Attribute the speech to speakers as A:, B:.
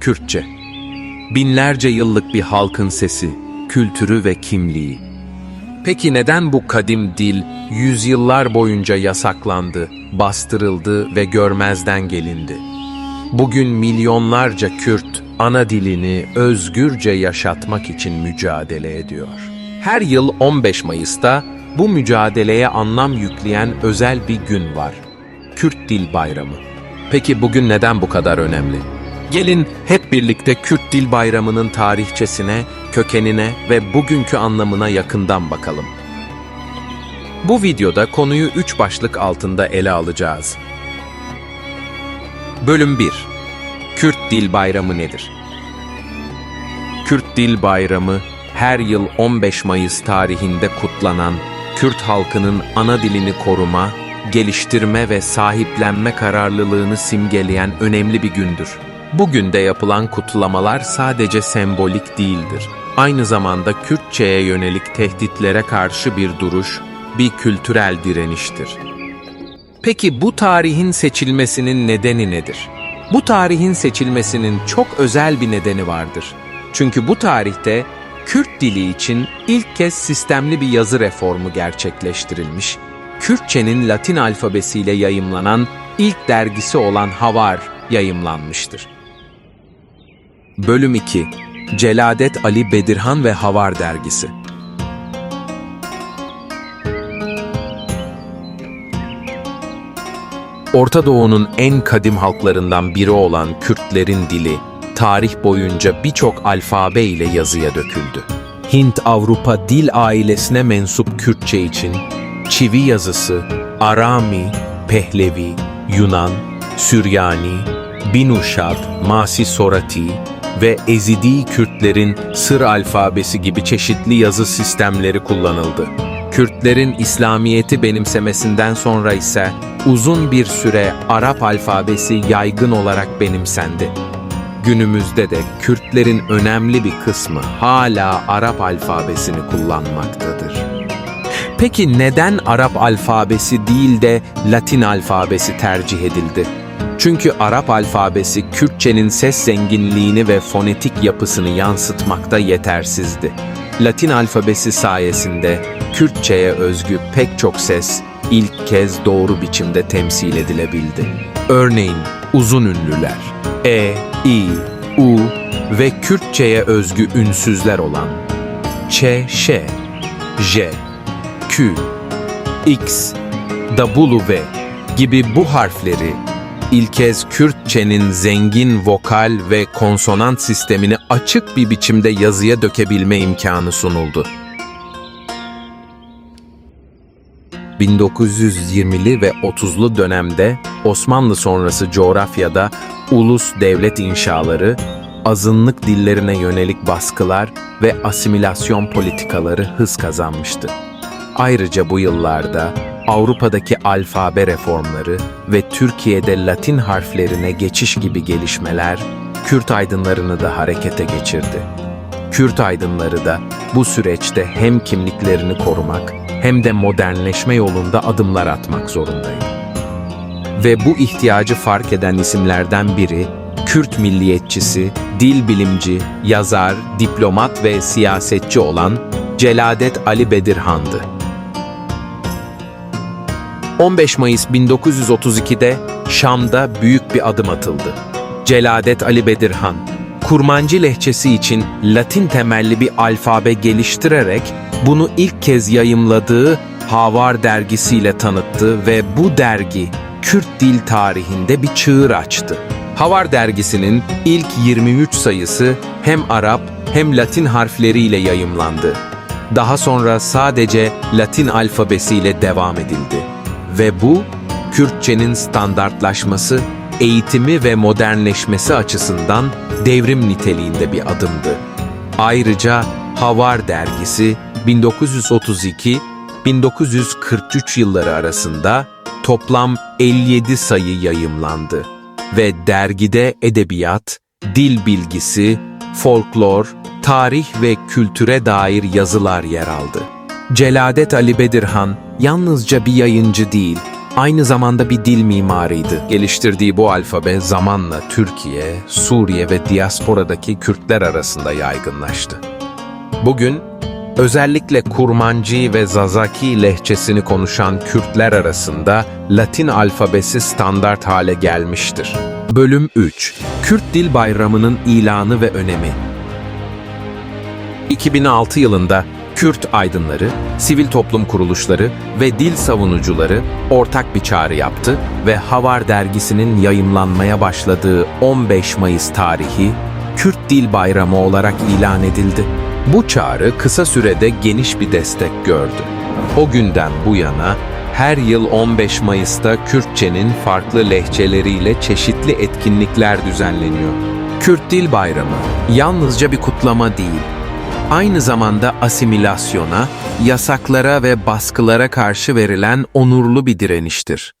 A: Kürtçe. Binlerce yıllık bir halkın sesi, kültürü ve kimliği. Peki neden bu kadim dil yüzyıllar boyunca yasaklandı, bastırıldı ve görmezden gelindi? Bugün milyonlarca Kürt ana dilini özgürce yaşatmak için mücadele ediyor. Her yıl 15 Mayıs'ta bu mücadeleye anlam yükleyen özel bir gün var. Kürt Dil Bayramı. Peki bugün neden bu kadar önemli? Gelin hep birlikte Kürt Dil Bayramı'nın tarihçesine, kökenine ve bugünkü anlamına yakından bakalım. Bu videoda konuyu üç başlık altında ele alacağız. Bölüm 1 Kürt Dil Bayramı nedir? Kürt Dil Bayramı, her yıl 15 Mayıs tarihinde kutlanan Kürt halkının ana dilini koruma, geliştirme ve sahiplenme kararlılığını simgeleyen önemli bir gündür. Bugün de yapılan kutlamalar sadece sembolik değildir. Aynı zamanda Kürtçe'ye yönelik tehditlere karşı bir duruş, bir kültürel direniştir. Peki bu tarihin seçilmesinin nedeni nedir? Bu tarihin seçilmesinin çok özel bir nedeni vardır. Çünkü bu tarihte Kürt dili için ilk kez sistemli bir yazı reformu gerçekleştirilmiş, Kürtçenin Latin alfabesiyle yayımlanan ilk dergisi olan Havar yayımlanmıştır. Bölüm 2 Celadet Ali Bedirhan ve Havar Dergisi Orta Doğu'nun en kadim halklarından biri olan Kürtlerin dili, tarih boyunca birçok alfabe ile yazıya döküldü. Hint-Avrupa dil ailesine mensup Kürtçe için çivi yazısı, Arami, Pehlevi, Yunan, Süryani, Binuşad, Masi Sorati ve Ezidi Kürtlerin Sır alfabesi gibi çeşitli yazı sistemleri kullanıldı. Kürtlerin İslamiyet'i benimsemesinden sonra ise uzun bir süre Arap alfabesi yaygın olarak benimsendi. Günümüzde de Kürtlerin önemli bir kısmı hala Arap alfabesini kullanmaktadır. Peki neden Arap alfabesi değil de Latin alfabesi tercih edildi? Çünkü Arap alfabesi Kürtçenin ses zenginliğini ve fonetik yapısını yansıtmakta yetersizdi. Latin alfabesi sayesinde Kürtçe'ye özgü pek çok ses ilk kez doğru biçimde temsil edilebildi. Örneğin uzun ünlüler E, I, U ve Kürtçe'ye özgü ünsüzler olan Ç, Ş, J, Q, X, W gibi bu harfleri ilk kez Kürtçenin zengin vokal ve konsonant sistemini açık bir biçimde yazıya dökebilme imkanı sunuldu. 1920'li ve 30'lu dönemde Osmanlı sonrası coğrafyada ulus devlet inşaları, azınlık dillerine yönelik baskılar ve asimilasyon politikaları hız kazanmıştı. Ayrıca bu yıllarda Avrupa'daki alfabe reformları ve Türkiye'de Latin harflerine geçiş gibi gelişmeler Kürt aydınlarını da harekete geçirdi. Kürt aydınları da bu süreçte hem kimliklerini korumak hem de modernleşme yolunda adımlar atmak zorundaydı. Ve bu ihtiyacı fark eden isimlerden biri Kürt milliyetçisi, dil bilimci, yazar, diplomat ve siyasetçi olan Celadet Ali Bedirhan'dı. 15 Mayıs 1932'de Şam'da büyük bir adım atıldı. Celadet Ali Bedirhan, Kurmancı lehçesi için Latin temelli bir alfabe geliştirerek bunu ilk kez yayımladığı Havar dergisiyle tanıttı ve bu dergi Kürt dil tarihinde bir çığır açtı. Havar dergisinin ilk 23 sayısı hem Arap hem Latin harfleriyle yayımlandı. Daha sonra sadece Latin alfabesiyle devam edildi. Ve bu, Kürtçenin standartlaşması, eğitimi ve modernleşmesi açısından devrim niteliğinde bir adımdı. Ayrıca Havar dergisi 1932-1943 yılları arasında toplam 57 sayı yayımlandı ve dergide edebiyat, dil bilgisi, folklor, tarih ve kültüre dair yazılar yer aldı. Celadet Ali Bedirhan yalnızca bir yayıncı değil, aynı zamanda bir dil mimarıydı. Geliştirdiği bu alfabe zamanla Türkiye, Suriye ve diasporadaki Kürtler arasında yaygınlaştı. Bugün özellikle Kurmancı ve Zazaki lehçesini konuşan Kürtler arasında Latin alfabesi standart hale gelmiştir. Bölüm 3 Kürt Dil Bayramı'nın ilanı ve önemi 2006 yılında Kürt aydınları, sivil toplum kuruluşları ve dil savunucuları ortak bir çağrı yaptı ve Havar dergisinin yayımlanmaya başladığı 15 Mayıs tarihi Kürt Dil Bayramı olarak ilan edildi. Bu çağrı kısa sürede geniş bir destek gördü. O günden bu yana her yıl 15 Mayıs'ta Kürtçenin farklı lehçeleriyle çeşitli etkinlikler düzenleniyor. Kürt Dil Bayramı yalnızca bir kutlama değil, aynı zamanda asimilasyona, yasaklara ve baskılara karşı verilen onurlu bir direniştir.